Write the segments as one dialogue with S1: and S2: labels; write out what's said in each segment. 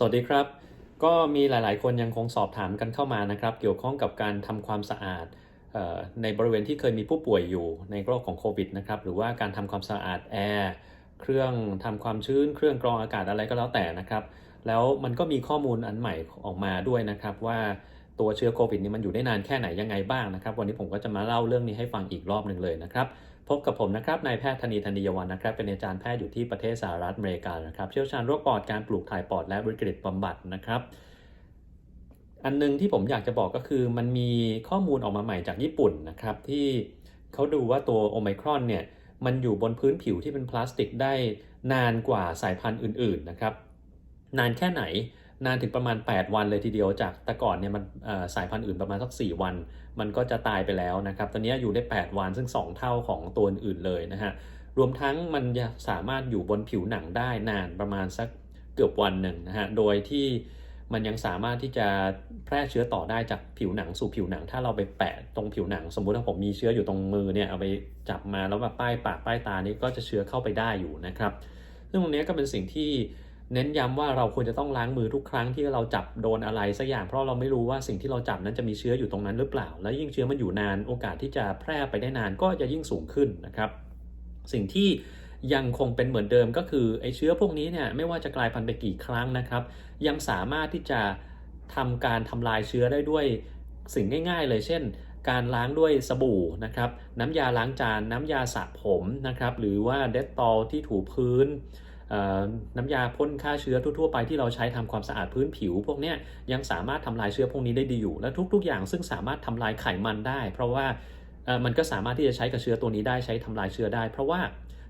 S1: สวัสดีครับ ก็มีหลาย ๆ คนยังคงสอบถามกันเข้ามานะครับ เกี่ยวข้องกับการทำความสะอาดออในบริเวณที่เคยมีผู้ป่วยอยู่ในโรคของโควิดนะครับหรือว่าการทำความสะอาดแอร์เครื่องทำความชื้น เครื่องกรองอากาศอะไรก็แล้วแต่นะครับ แล้วมันก็มีข้อมูลอันใหม่ออกมาด้วยนะครับ ว่าตัวเชื้อโควิดนี้มันอยู่ได้นานแค่ไหนยังไงบ้างนะครับ วันนี้ผมก็จะมาเล่าเรื่องนี้ให้ฟังอีกรอบหนึ่งเลยนะครับ พบกับผมนะครับนายแพทย์ธนีธนียวันนะครับ เป็นอาจารย์แพทย์อยู่ที่ประเทศสหรัฐอเมริกานะครับเชี่ยวชาญโรคปอดการปลูกถ่ายปอดและวิกฤตบำบัดนะครับ อันหนึงที่ผมอยากจะบอกก็คือมันมีข้อมูลออกมาใหม่จากญี่ปุ่นนะครับ ที่เขาดูว่าตัวโอไมครอนเนี่ยมันอยู่บนพื้นผิวที่เป็นพลาสติกได้นานกว่าสายพันธุ์อื่น ๆนะครับ นานแค่ไหน นานถึงประมาณ 8 วันเลยทีเดียวจากแต่ก่อนเนี่ยมันสายพันธุ์อื่นประมาณสัก 4 วัน มันก็จะตายไปแล้วนะครับตอนนี้อยู่ได้ 8 วันซึ่ง 2 เท่าของตัวอื่นเลยนะฮะรวมทั้งมันจะสามารถอยู่บนผิวหนังได้นานประมาณสักเกือบวันหนึ่งนะฮะโดยที่มันยังสามารถที่จะแพร่เชื้อต่อได้จากผิวหนังสู่ผิวหนัง ถ้าเราไปแปะตรงผิวหนัง สมมุติว่าผมมีเชื้ออยู่ตรงมือเนี่ยเอาไปจับมาแล้วมาป้ายปากป้ายตานี่ก็จะเชื้อเข้าไปได้อยู่นะครับ ซึ่งตรงนี้ก็เป็นสิ่งที่ เน้นย้ำว่าเราควรจะต้องล้างมือทุกครั้งที่เราจับโดนอะไรสักอย่างเพราะเราไม่รู้ว่าสิ่งที่เราจับนั้นจะมีเชื้ออยู่ตรงนั้นหรือเปล่า และยิ่งเชื้อมันอยู่นานโอกาสที่จะแพร่ไปได้นานก็จะยิ่งสูงขึ้นนะครับ สิ่งที่ยังคงเป็นเหมือนเดิมก็คือไอ้เชื้อพวกนี้เนี่ยไม่ว่าจะกลายพันธุ์ไปกี่ครั้งนะครับ ยังสามารถที่จะทำการทำลายเชื้อได้ด้วยสิ่งง่าย ๆ เลยเช่น การล้างด้วยสบู่นะครับน้ำยาล้างจาน น้ำยาสระผมนะครับหรือว่าเดตตอลที่ถูพื้น น้ำยาพ่นฆ่าเชื้อทั่วๆไปที่เราใช้ทำความสะอาดพื้นผิว พวกนี้ยังสามารถทำลายเชื้อพวกนี้ได้ดีอยู่ และทุก ๆ อย่างซึ่งสามารถทำลายไขมันได้ เพราะว่ามันก็สามารถที่จะใช้กับเชื้อตัวนี้ได้ใช้ทำลายเชื้อได้ เพราะว่า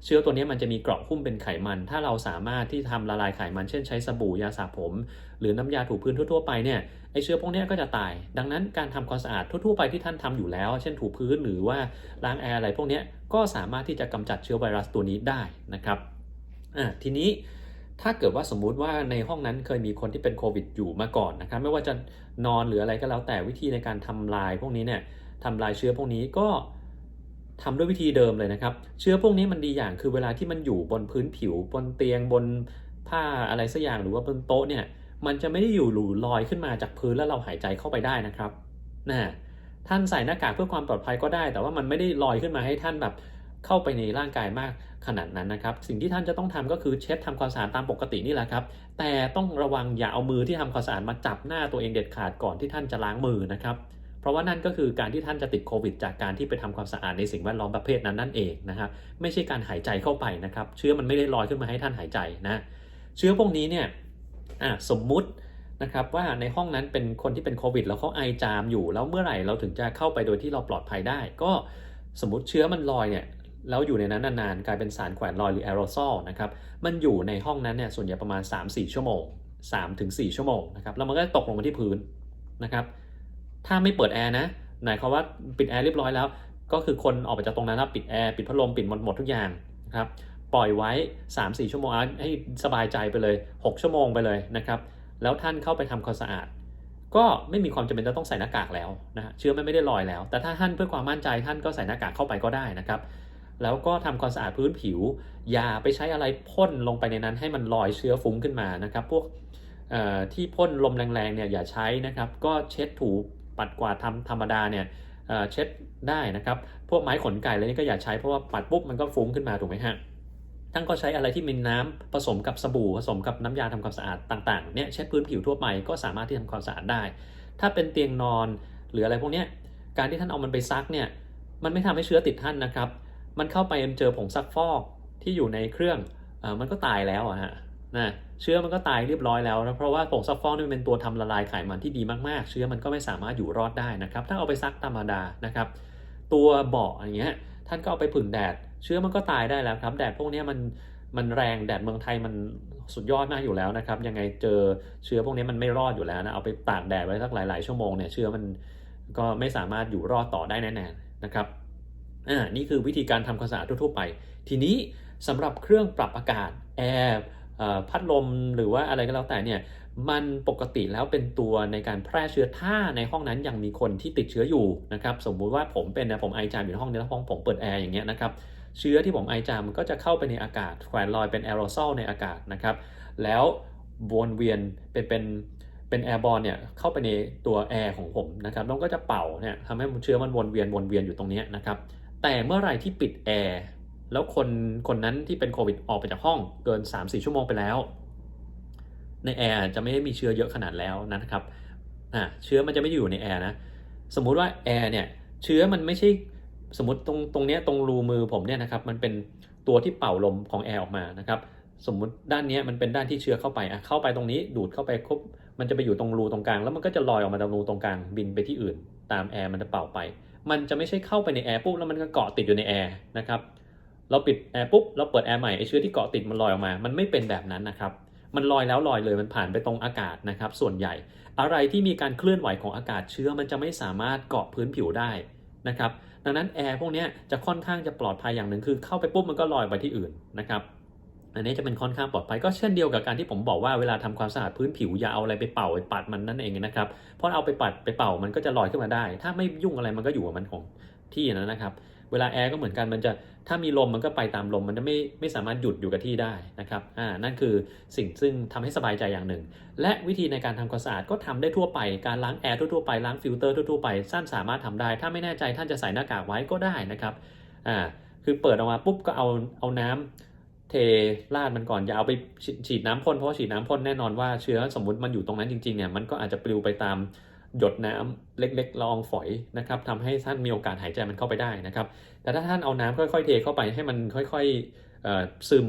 S1: เชื้อตัวนี้มันจะมีเกราะหุ้มเป็นไขมัน ถ้าเราสามารถที่ทำละลายไขมัน เช่นใช้สบู่ยาสระผม หรือน้ำยาถูพื้นทั่วๆไปเนี่ย ไอเชื้อพวกนี้ก็จะตาย ดังนั้นการทำความสะอาดทั่วๆไปที่ท่านทำอยู่แล้ว เช่นถูพื้นหรือว่าล้างแอร์อะไรพวกนี้ก็สามารถที่จะกำจัดเชื้อไวรัสตัวนี้ได้นะครับ อะทีนี้ถ้าเกิดว่าสมมุติว่าในห้องนั้นเคยมีคนที่เป็นโควิดอยู่มาก่อนนะครับไม่ว่าจะนอนหรืออะไรก็แล้วแต่วิธีในการทำลายพวกนี้เนี่ยทำลายเชื้อพวกนี้ก็ทำด้วยวิธีเดิมเลยนะครับ เชื้อพวกนี้มันดีอย่างคือเวลาที่มันอยู่บนพื้นผิว บนเตียงบนผ้าอะไรสักอย่างหรือว่าบนโต๊ะเนี่ยมันจะไม่ได้อยู่หลูลอยขึ้นมาจากพื้นแล้วเราหายใจเข้าไปได้นะครับนะท่านใส่หน้ากากเพื่อความปลอดภัยก็ได้ แต่ว่ามันไม่ได้ลอยขึ้นมาให้ท่านแบบ เข้าไปในร่างกายมากขนาดนั้นนะครับ สิ่งที่ท่านจะต้องทำก็คือเช็ดทำความสะอาดตามปกตินี่แหละครับ แต่ต้องระวังอย่าเอามือที่ทำความสะอาดมาจับหน้าตัวเองเด็ดขาดก่อนที่ท่านจะล้างมือนะครับ เพราะว่านั่นก็คือการที่ท่านจะติดโควิด จากการที่ไปทำความสะอาดในสิ่งแวดล้อมประเภทนั้นนั่นเองนะครับไม่ใช่การหายใจเข้าไปนะครับ เชื้อมันไม่ได้ลอยขึ้นมาให้ท่านหายใจนะ เชื้อพวกนี้เนี่ยสมมุตินะครับว่าในห้องนั้นเป็นคนที่เป็นโควิด แล้วเขาไอจามอยู่แล้วเมื่อไหร่เราถึงจะเข้าไปโดยที่เราปลอดภัยได้ ก็สมมติเชื้อมันลอยเนี่ย แล้วอยู่ในนั้นนานๆ กลายเป็นสารแขวนลอยหรือแอโรซอลนะครับมันอยู่ในห้องนั้นเนี่ยส่วนใหญ่ประมาณ 3-4 ชั่วโมง 3-4 ชั่วโมงนะครับแล้วมันก็ตกลงมาที่พื้นนะครับถ้าไม่เปิดแอร์นะหมายความว่าปิดแอร์เรียบร้อยแล้ว ก็คือคนออกไปจากตรงนั้นแล้วปิดแอร์ปิดพัดลมปิดหมดหมดทุกอย่างนะครับปล่อยไว้ 3-4 ชั่วโมงให้สบายใจไปเลย 6 ชั่วโมงไปเลยนะครับแล้วท่านเข้าไปทำความสะอาด ก็ไม่มีความจำเป็นจะต้องใส่หน้ากากแล้วนะฮะเชื้อมันไม่ได้ลอยแล้ว แต่ถ้าท่านเพื่อความมั่นใจท่านก็ใส่หน้ากากเข้าไปก็ได้นะครับ แล้วก็ทำความสะอาดพื้นผิว อย่าไปใช้อะไรพ่นลงไปในนั้นให้มันลอยเชื้อฟุ้งขึ้นมานะครับ พวกที่พ่นลมแรงๆเนี่ยอย่าใช้นะครับ ก็เช็ดถูปัดกวาดทำธรรมดาเนี่ยเเช็ดได้นะครับ พวกไม้ขนไก่อะไรนี่ก็อย่าใช้เพราะว่าปัดปุ๊บมันก็ฟุ้งขึ้นมาถูกไหมฮะท่านก็ใช้อะไรที่มีน้ำผสมกับสบู่ผสมกับน้ำยาทำความสะอาดต่างๆเนี่ยเช็ดพื้นผิวทั่วไปก็สามารถที่ทำความสะอาดได้ ถ้าเป็นเตียงนอนหรืออะไรพวกนี้การที่ท่านเอามันไปซักเนี่ยมันไม่ทำให้เชื้อติดท่านนะครับ มันเข้าไปเจอผงซักฟอกที่อยู่ในเครื่องเออมันก็ตายแล้วอะฮะนะเชื้อมันก็ตายเรียบร้อยแล้วนะเพราะว่าผงซักฟอกนี่เป็นตัวทำละลายไขมันที่ดีมากๆ เชื้อมันก็ไม่สามารถอยู่รอดได้นะครับ ถ้าเอาไปซักธรรมดานะครับ ตัวเบาะอย่างเงี้ยท่านก็เอาไปผึ่งแดด เชื้อมันก็ตายได้แล้วครับ แดดพวกนี้มันมันแรงแดดเมืองไทยมันสุดยอดมากอยู่แล้วนะครับ ยังไงเจอเชื้อพวกนี้มันไม่รอดอยู่แล้วนะเอาไปตากแดดไว้สักหลาย ๆ ชั่วโมงเนี่ยเชื้อมันก็ไม่สามารถอยู่รอดต่อได้แน่ๆนะครับ อ่านี่คือวิธีการทำความสะอาดทั่วๆไป ทีนี้สำหรับเครื่องปรับอากาศแอร์พัดลมหรือว่าอะไรก็แล้วแต่เนี่ยมันปกติแล้วเป็นตัวในการแพร่เชื้อถ้าในห้องนั้นยังมีคนที่ติดเชื้ออยู่นะครับสมมุติว่าผมเป็นนะผมไอจามอยู่ในห้องนี้แล้วห้องผมเปิดแอร์อย่างเงี้ยนะครับเชื้อที่ผมไอจามมันก็จะเข้าไปในอากาศแขวนลอยเป็นแอโรซอลในอากาศนะครับแล้ววนเวียนเป็นเป็นเป็นแอร์บอลเนี่ยเข้าไปในตัวแอร์ของผมนะครับแล้วก็จะเป่าเนี่ยทำให้เชื้อมันวนเวียนวนเวียนอยู่ตรงเนี้ยนะครับ แต่เมื่อไหรที่ปิดแอร์แล้วคนคนนั้นที่เป็นโควิดออกไปจากห้องเกิน 3-4 ชั่วโมงไปแล้ว ในแอร์จะไม่ได้มีเชื้อเยอะขนาดแล้วนะครับอ่าเชื้อมันจะไม่อยู่ในแอร์นะสมมุติว่าแอร์เนี่ยเชื้อมันไม่ใช่สมมติตรงตรงเนี้ยตรงรูมือผมเนี่ยนะครับมันเป็นตัวที่เป่าลมของแอร์ออกมานะครับสมมุติด้านนี้มันเป็นด้านที่เชื้อเข้าไปอะเข้าไปตรงนี้ดูดเข้าไปครบมันจะไปอยู่ตรงรูตรงกลาง แล้วมันก็จะลอยออกมาตรงรูตรงกลางบินไปที่อื่น ตามแอร์มันจะเป่าไป มันจะไม่ใช่เข้าไปในแอร์ปุ๊บแล้วมันก็เกาะติดอยู่ในแอร์นะครับเราปิดแอร์ปุ๊บเราเปิดแอร์ใหม่ไอเชื้อที่เกาะติดมันลอยออกมา มันไม่เป็นแบบนั้นนะครับ มันลอยแล้วลอยเลยมันผ่านไปตรงอากาศนะครับ ส่วนใหญ่ อะไรที่มีการเคลื่อนไหวของอากาศเชื้อมันจะไม่สามารถเกาะพื้นผิวได้นะครับ ดังนั้นแอร์พวกนี้จะค่อนข้างจะปลอดภัยอย่างหนึ่งคือเข้าไปปุ๊บมันก็ลอยไปที่อื่นนะครับ อันนี้จะเป็นค่อนข้างปลอดภัยก็เช่นเดียวกับการที่ผมบอกว่าเวลาทำความสะอาดพื้นผิวอย่าเอาอะไรไปเป่าไปปัดมันนั่นเองนะครับเพราะเอาไปปัดไปเป่ามันก็จะลอยขึ้นมาได้ ถ้าไม่ยุ่งอะไรมันก็อยู่กับมันของที่นั้นนะครับ เวลาแอร์ก็เหมือนกันมันจะถ้ามีลมมันก็ไปตามลมมันจะไม่ไม่สามารถหยุดอยู่กับที่ได้นะครับอ่านั่นคือสิ่งซึ่งทำให้สบายใจอย่างหนึ่ง และวิธีในการทำความสะอาดก็ทำได้ทั่วไปการล้างแอร์ทั่วๆไปล้างฟิลเตอร์ทั่วๆไปสั้นสามารถทำได้ ถ้าไม่แน่ใจท่านจะใส่หน้ากากไว้ก็ได้นะครับอ่าคือเปิดออกมาปุ๊บก็เอาเอาน้ำ เทราดมันก่อนอย่าเอาไปฉีดน้ำพ่นเพราะฉีดน้ำพ่นแน่นอนว่าเชื้อสมมติมันอยู่ตรงนั้นจริงๆเนี่ยมันก็อาจจะปลิวไปตามหยดน้ำเล็กๆละอองฝอยนะครับทำให้ท่านมีโอกาสหายใจมันเข้าไปได้นะครับ แต่ถ้าท่านเอาน้ำค่อยๆเทเข้าไปให้มันค่อยๆซึม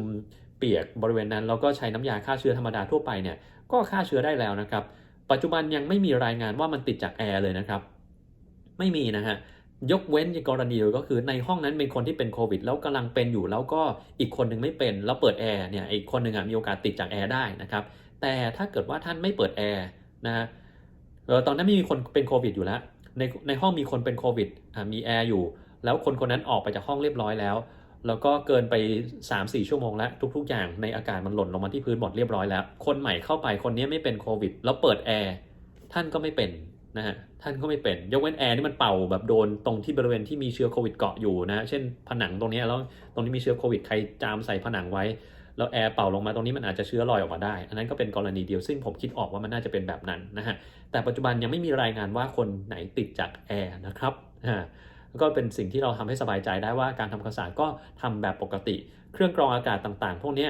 S1: เปียกบริเวณนั้นแล้วก็ใช้น้ำยาฆ่าเชื้อธรรมดาทั่วไปเนี่ยก็ฆ่าเชื้อได้แล้วนะครับ ปัจจุบันยังไม่มีรายงานว่ามันติดจากแอร์เลยนะครับ ไม่มีนะฮะ ยกเว้นในกรณีเดียวก็คือในห้องนั้นเป็นคนที่เป็นโควิด แล้วกำลังเป็นอยู่แล้วก็อีกคนหนึ่งไม่เป็นแล้วเปิดแอร์เนี่ยอีกคนหนึ่งอะมีโอกาสติดจากแอร์ได้นะครับแต่ถ้าเกิดว่าท่านไม่เปิดแอร์นะฮะตอนนั้นไม่มีคนเป็นโควิดอยู่แล้วในในห้องมีคนเป็นโควิดมีแอร์อยู่ แล้วคนคนนั้นออกไปจากห้องเรียบร้อยแล้ว แล้วก็เกินไป 3-4 ชั่วโมงแล้ว ทุก ๆ อย่างในอากาศมันหล่นลงมาที่พื้นหมดเรียบร้อยแล้ว คนใหม่เข้าไปคนนี้ไม่เป็นโควิด แล้วเปิดแอร์ท่านก็ไม่เป็น นะฮะท่านก็ไม่เป็น ยกเว้นแอร์นี่มันเป่าแบบโดนตรงที่บริเวณที่มีเชื้อโควิดเกาะอยู่นะเช่นผนังตรงนี้แล้วตรงนี้มีเชื้อโควิดใครจามใส่ผนังไว้ แล้วแอร์เป่าลงมาตรงนี้มันอาจจะเชื้อลอยออกมาได้ อันนั้นก็เป็นกรณีเดียวซึ่งผมคิดออกว่ามันน่าจะเป็นแบบนั้นนะฮะแต่ปัจจุบันยังไม่มีรายงานว่าคนไหนติดจากแอร์นะครับอ่าก็เป็นสิ่งที่เราทำให้สบายใจได้ว่าการทำความสะอาดก็ทำแบบปกติ เครื่องกรองอากาศต่างๆ พวกนี้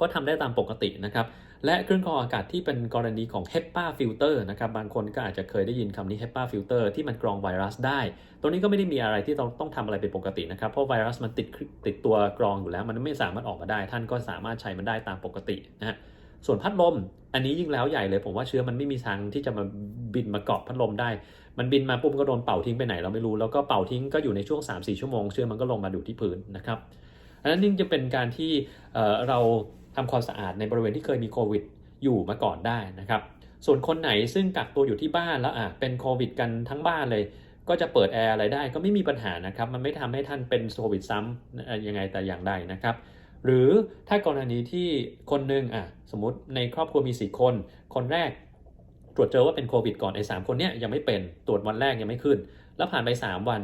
S1: ก็ทำได้ตามปกตินะครับ และเครื่องกรองอากาศที่เป็นกรณีของ HEPA filter นะครับ บางคนก็อาจจะเคยได้ยินคำนี้ HEPA filter ที่มันกรองไวรัสได้ ตัวนี้ก็ไม่ได้มีอะไรที่ต้องต้องทำอะไรเป็นปกตินะครับ เพราะไวรัสมันติดติดตัวกรองอยู่แล้ว มันไม่สามารถออกมาได้ ท่านก็สามารถใช้มันได้ตามปกตินะฮะส่วนพัดลม อันนี้ยิ่งแล้วใหญ่เลยผมว่าเชื้อมันไม่มีทางที่จะมาบินมาเกาะพัดลมได้ มันบินมาปุ๊บก็โดนเป่าทิ้งไปไหนเราไม่รู้ แล้วก็เป่าทิ้งก็อยู่ในช่วง 3-4 ชั่วโมงเชื้อมันก็ลงมาอยู่ที่พื้นนะครับ อันนั้นยิ่งจะเป็นการที่เเรา ทำความสะอาดในบริเวณที่เคยมีโควิดอยู่มาก่อนได้นะครับ ส่วนคนไหนซึ่งกักตัวอยู่ที่บ้านแล้วอะเป็นโควิดกันทั้งบ้านเลย ก็จะเปิดแอร์อะไรได้ก็ไม่มีปัญหานะครับ มันไม่ทำให้ท่านเป็นโควิดซ้ำยังไงแต่อย่างใดนะครับ หรือถ้ากรณีที่คนหนึ่งอะสมมติในครอบครัวมี 4 คน คนแรกตรวจเจอว่าเป็นโควิดก่อนไอ้สามคนเนี้ยยังไม่เป็นตรวจวันแรกยังไม่ขึ้น แล้วผ่านไป3วัน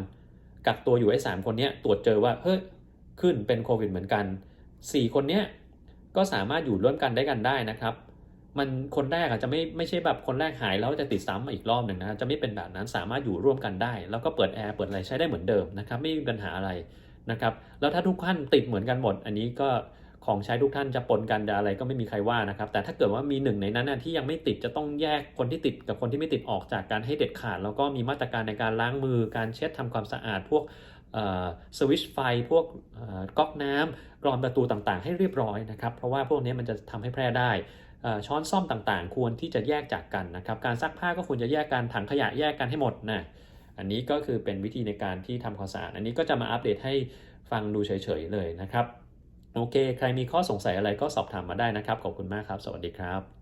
S1: กักตัวอยู่ไอ้สามคนเนี้ยตรวจเจอว่าเฮ้ยขึ้นเป็นโควิดเหมือนกัน 4 คนเนี้ย ก็สามารถอยู่ร่วมกันได้กันได้นะครับ มันคนแรกอาจจะไม่ไม่ใช่แบบคนแรกหายแล้วจะติดซ้ำมาอีกรอบหนึ่งนะจะไม่เป็นแบบนั้นสามารถอยู่ร่วมกันได้ แล้วก็เปิดแอร์เปิดอะไรใช้ได้เหมือนเดิมนะครับไม่มีปัญหาอะไรนะครับแล้วถ้าทุกท่านติดเหมือนกันหมด อันนี้ก็ของใช้ทุกท่านจะปนกันจะอะไรก็ไม่มีใครว่านะครับ แต่ถ้าเกิดว่ามีหนึ่งในนั้นนะที่ยังไม่ติดจะต้องแยกคนที่ติดกับคนที่ไม่ติดออกจากการให้เด็ดขาด แล้วก็มีมาตรการในการล้างมือการเช็ดทำความสะอาดพวก สวิตช์ไฟพวกก๊อกน้ำกรอนประตูต่างๆ ให้เรียบร้อยนะครับ เพราะว่าพวกนี้มันจะทำให้แพร่ได้ช้อนซ่อมต่างๆ ควรที่จะแยกจากกันนะครับ การซักผ้าก็ควรจะแยกกันถังขยะแยกกันให้หมดนะอันนี้ก็คือเป็นวิธีในการที่ทำความสะอาดอันนี้ก็จะมาอัปเดตให้ฟังดูเฉยๆเลยนะครับ โอเค ใครมีข้อสงสัยอะไรก็สอบถามมาได้นะครับ ขอบคุณมากครับ สวัสดีครับ